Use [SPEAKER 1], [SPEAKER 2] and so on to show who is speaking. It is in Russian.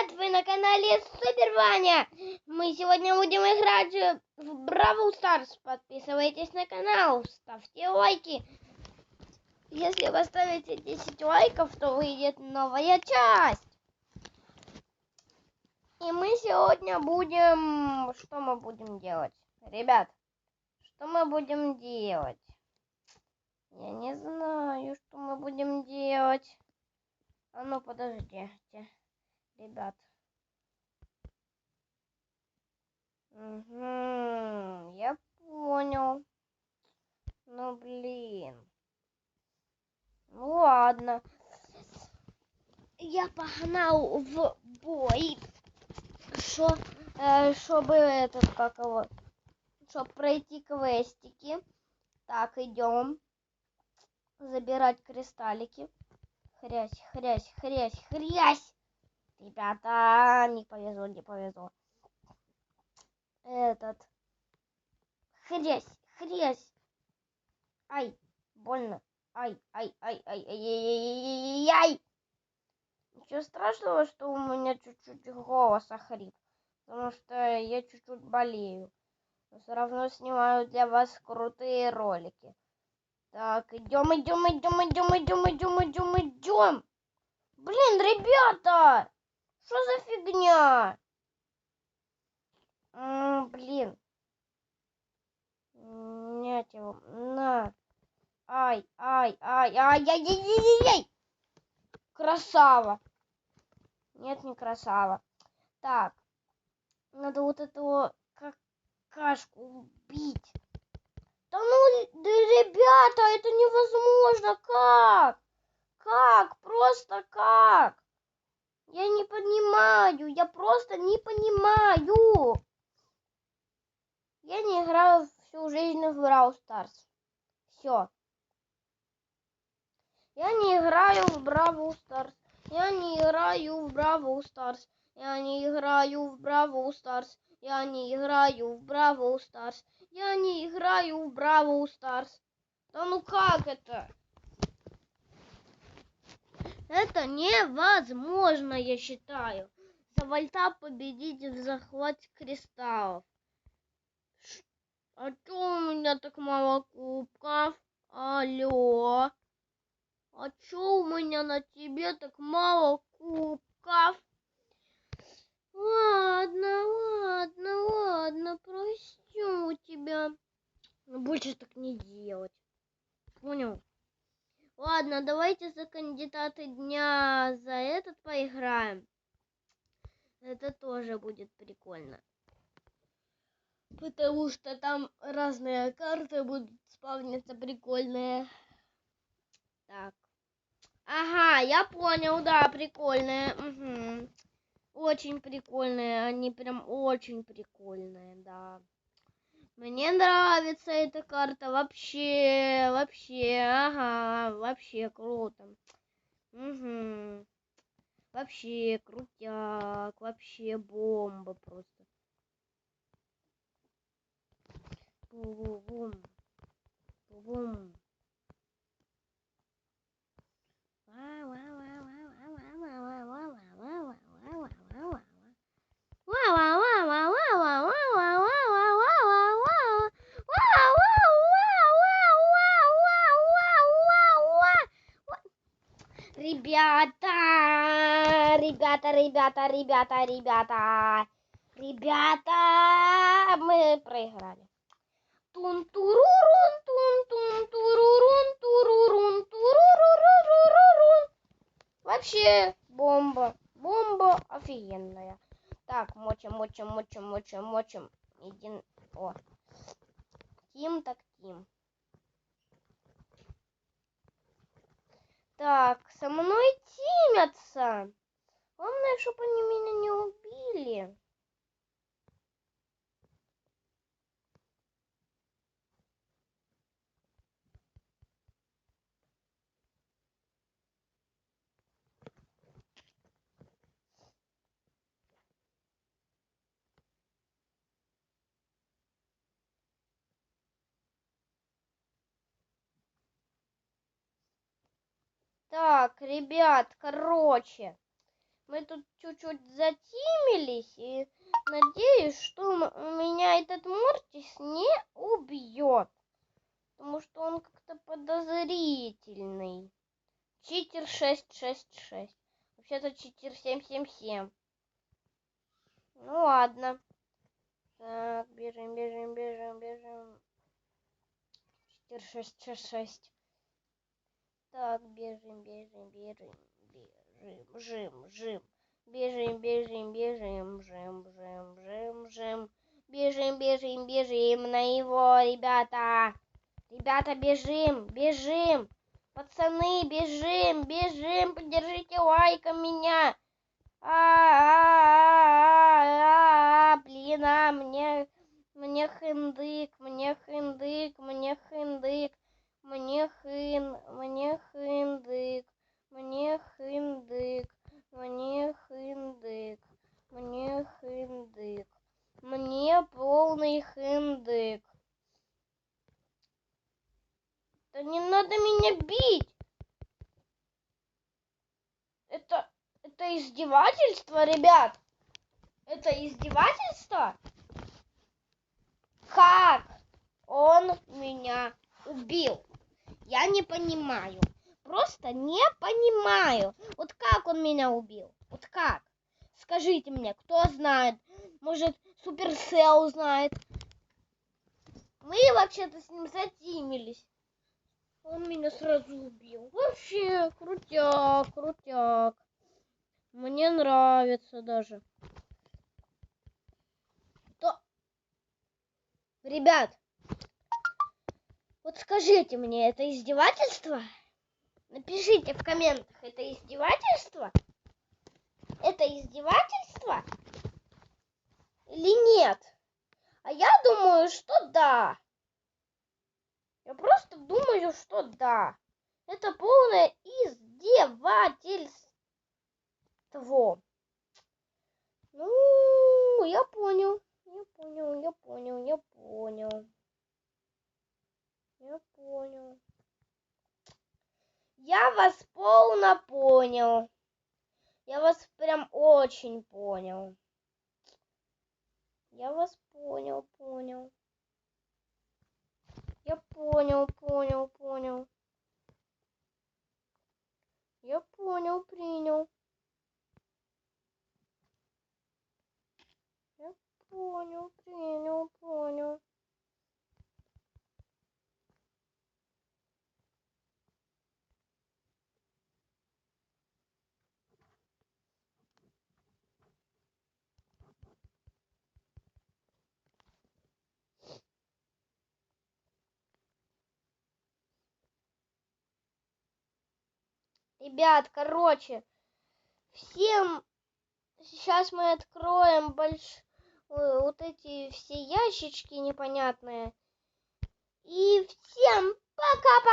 [SPEAKER 1] привет! Вы на канале Супер Ваня! Мы сегодня будем играть в Бравл Старс. Подписывайтесь на канал, ставьте лайки. Если вы ставите 10 лайков, то выйдет новая часть. И мы сегодня будем... Что мы будем делать? Ребят, что мы будем делать? Я не знаю, что мы будем делать. А ну, подождите ребят. Угу, я понял. Ну, блин. Ну, ладно. Я погнал в бой, шо, э, чтобы этот, как его, чтобы пройти квестики. Так, идем. Забирать кристаллики. Хрясь, хрясь, хрясь, хрясь. Ребята, не повезло, не повезло. Этот. Хрясь, хрясь. Ай, больно. Ай, ай, ай, ай, ай, ай, ай, ай. Ничего страшного, что у меня чуть-чуть голос охрип. Потому что я чуть-чуть болею. Но все равно снимаю для вас крутые ролики. Так, идем, идем, идем, идем, идем, идем, идем, идем. Блин, ребята! Что за фигня? М -м, блин. Нет его. На. Ай, ай, ай, ай, ай, ай, ай, ай, ай. Красава. Нет, не красава. Так. Надо вот этого какашку убить. Да ну, да, ребята, это невозможно. Как? Как? Просто как? Я не понимаю, я просто не понимаю. Я не играю всю жизнь в Brawl Stars. Все. Я не играю в Brawl Stars. Я не играю в Brawl Stars. Я не играю в Brawl Stars. Я не играю в Brawl Stars. Я не играю в Brawl Stars. Да ну как это? Это невозможно, я считаю. За вольта победить в захват кристаллов. А что у меня так мало кубков? Алло. А что у меня на тебе так мало кубков? Ладно, ладно, ладно, простю тебя. Но больше так не делать. Понял? Ладно, давайте за кандидаты дня за этот поиграем. Это тоже будет прикольно. Потому что там разные карты будут спавниться прикольные. Так. Ага, я понял, да, прикольные. Угу. Очень прикольные, они прям очень прикольные, да. Мне нравится эта карта вообще, вообще, ага, вообще круто. Угу. Вообще крутяк, вообще бомба просто. Бум-бум. Бум. Ребята, ребята, ребята, ребята, ребята, ребята, мы проиграли. Тун турурун, тун тун турурун, турурун, турурурурурун. Вообще бомба, бомба офигенная. Так, мочим, мочим, мочим, мочим, мочим. Иди, о. Тим так тим. Так, со мной тимятся. Главное, чтобы они меня не убили. Так, ребят, короче, мы тут чуть-чуть затимились, и надеюсь, что меня этот Мортис не убьет. Потому что он как-то подозрительный. Читер 666. Вообще-то читер 777. Ну ладно. Так, бежим, бежим, бежим, бежим. Читер 666. Так, бежим, бежим, бежим, бежим, жим, жим. Бежим, бежим, бежим, жим, жим, жим, жим. Бежим, бежим, бежим на его, ребята. Ребята, бежим, бежим. Пацаны, бежим, бежим, поддержите лайком меня. А, а, а, а, блин, а, мне, мне хындык, мне хындык, мне хындык, мне хын, мне хындык, мне хындык, мне хындык, мне хындык, мне полный хындык. Да не надо меня бить. Это, это издевательство, ребят. Это издевательство? Как он меня убил? Я не понимаю. Просто не понимаю. Вот как он меня убил? Вот как? Скажите мне, кто знает? Может, Суперсел знает? Мы вообще-то с ним затимились. Он меня сразу убил. Вообще, крутяк, крутяк. Мне нравится даже. То... Ребят, вот скажите мне, это издевательство? Напишите в комментах, это издевательство? Это издевательство? Или нет? А я думаю, что да. Я просто думаю, что да. Это полное издевательство. Ну, я понял. Я понял, я понял, я понял. Я понял. Я вас полно понял. Я вас прям очень понял. Я вас понял, понял. Я понял, понял, понял. Я понял, принял. Я понял, принял, понял. Ребят, короче, всем сейчас мы откроем больш... вот эти все ящички непонятные. И всем пока-пока.